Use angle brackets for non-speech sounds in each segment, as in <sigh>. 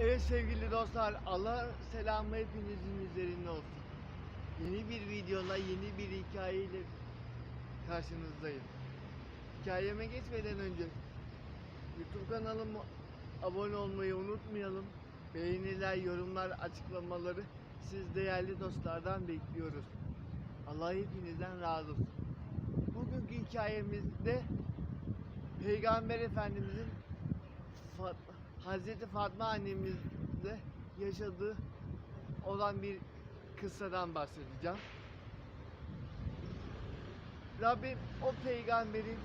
Evet sevgili dostlar, Allah selamı hepinizin üzerinde olsun. Yeni bir videola, yeni bir hikayeyle karşınızdayım. Hikayeme geçmeden önce YouTube kanalıma abone olmayı unutmayalım. Beğeniler, yorumlar, açıklamaları siz değerli dostlardan bekliyoruz. Allah hepinizden razı olsun. Bugünkü hikayemizde Peygamber Efendimizin Fat Hazreti Fatma annemizle yaşadığı olan bir kıssadan bahsedeceğim. Rabbim o peygamberin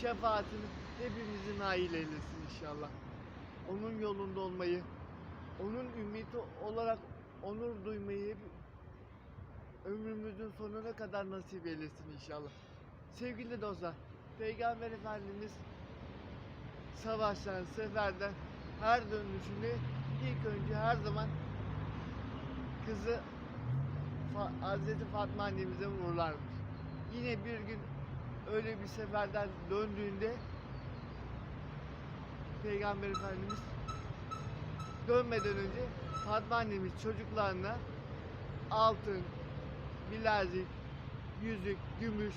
şefaatini hepimizin nail eylesin inşallah. Onun yolunda olmayı, onun ümmeti olarak onur duymayı ömrümüzün sonuna kadar nasip eylesin inşallah. Sevgili dostlar, Peygamber Efendimiz savaştan, seferden her dönüşünde ilk önce her zaman kızı Hazreti Fatma annemize vururlarmış. Yine bir gün öyle bir seferden döndüğünde Peygamber Efendimiz dönmeden önce Fatma annemiz çocuklarına altın, bilezik, yüzük, gümüş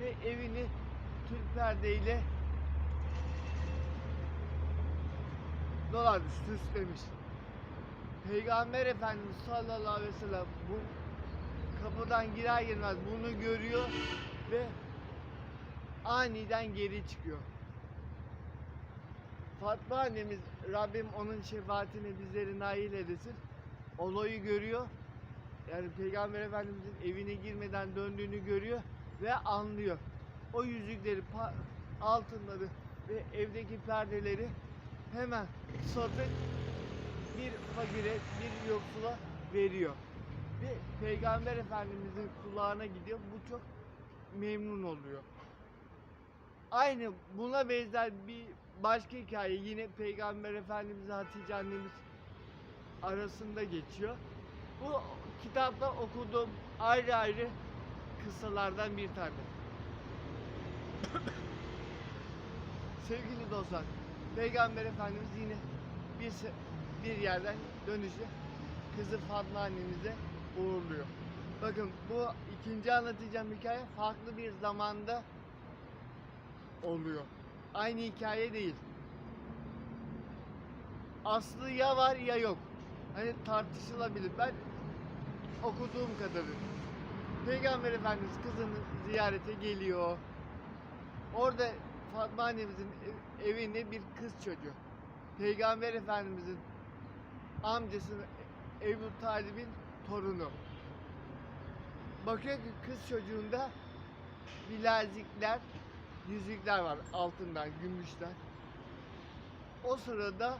ve evini tül perdeyle dolarmış, süslemiş. Peygamber Efendimiz sallallahu aleyhi ve sellem bu kapıdan girer girmez bunu görüyor ve aniden geri çıkıyor. Fatma annemiz Rabbim onun şefaatini bizleri nail edesin. Olayı görüyor. Yani Peygamber Efendimizin evine girmeden döndüğünü görüyor ve anlıyor. O yüzükleri, altınları ve evdeki perdeleri hemen satıp bir fakire, bir yoksula veriyor. Ve Peygamber Efendimizin kulağına gidiyor. Bu çok memnun oluyor. Aynı buna benzer bir başka hikaye yine Peygamber Efendimiz Hatice annemiz arasında geçiyor. Bu kitapta okuduğum ayrı ayrı kıssalardan bir tane. <coughs> Sevgili dostlar, Peygamber Efendimiz yine bir bir yerden dönüşte kızı Fatma annemize uğurluyor. Bakın bu ikinci anlatacağım hikaye farklı bir zamanda oluyor. Aynı hikaye değil. Aslı ya var ya yok. Hani tartışılabilir. Ben okuduğum kadarıyla. Peygamber Efendimiz kızını ziyarete geliyor. Orada Fatma annemizin ev- evinde bir kız çocuğu. Peygamber Efendimizin amcasının Ebu Talib'in torunu. Bakıyor ki kız çocuğunda bilezikler, yüzükler var altından, gümüşten. O sırada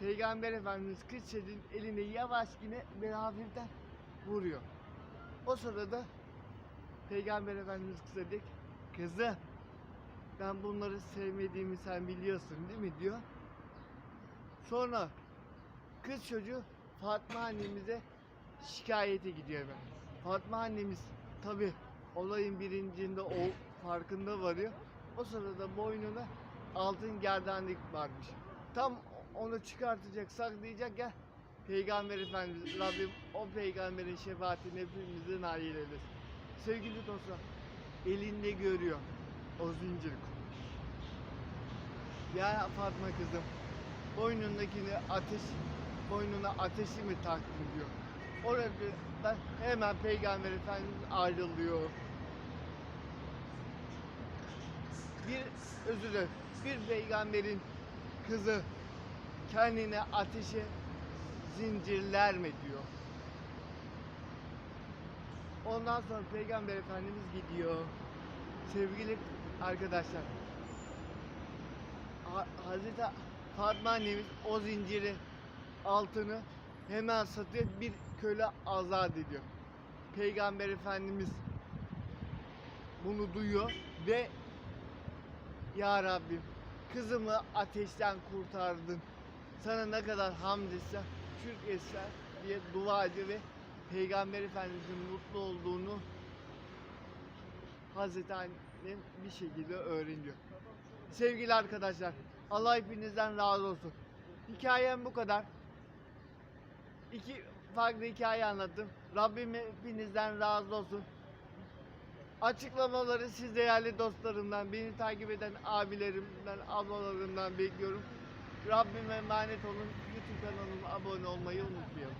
Peygamber Efendimiz kız çocuğun eline yavaş yine böyle hafiften vuruyor. O sırada Peygamber Efendimiz kıza ki, Kızı ben bunları sevmediğimi sen biliyorsun değil mi diyor. Sonra kız çocuğu Fatma annemize şikayete gidiyor hemen. Fatma annemiz tabi olayın birincinde o farkında varıyor. O sırada boynuna altın gerdanlık varmış. Tam onu çıkartacak, saklayacak ya Peygamber Efendimiz Rabbim o peygamberin şefaatini hepimizin nail eylesin. Sevgili dostlar elinde görüyor o zincir. Ya Fatma kızım boynundakini ateş boynuna ateşi mi taktın diyor. Orada hemen Peygamber Efendimiz ayrılıyor. Bir özür dilerim. Bir peygamberin kızı kendine ateşe zincirler mi diyor. Ondan sonra Peygamber Efendimiz gidiyor. Sevgili arkadaşlar. Ha- Hazreti Fatma annemiz o zinciri altını hemen satıyor bir köle azat ediyor. Peygamber Efendimiz bunu duyuyor ve Ya Rabbim kızımı ateşten kurtardın. Sana ne kadar hamd etsem, şükür etsem diye dua ediyor ve Peygamber Efendimizin mutlu olduğunu Hazreti bir şekilde öğreniyor. Sevgili arkadaşlar, Allah hepinizden razı olsun. Hikayem bu kadar. İki farklı hikaye anlattım. Rabbim hepinizden razı olsun. Açıklamaları siz değerli dostlarımdan, beni takip eden abilerimden, ablalarımdan bekliyorum. Rabbime emanet olun. YouTube kanalıma abone olmayı unutmayın.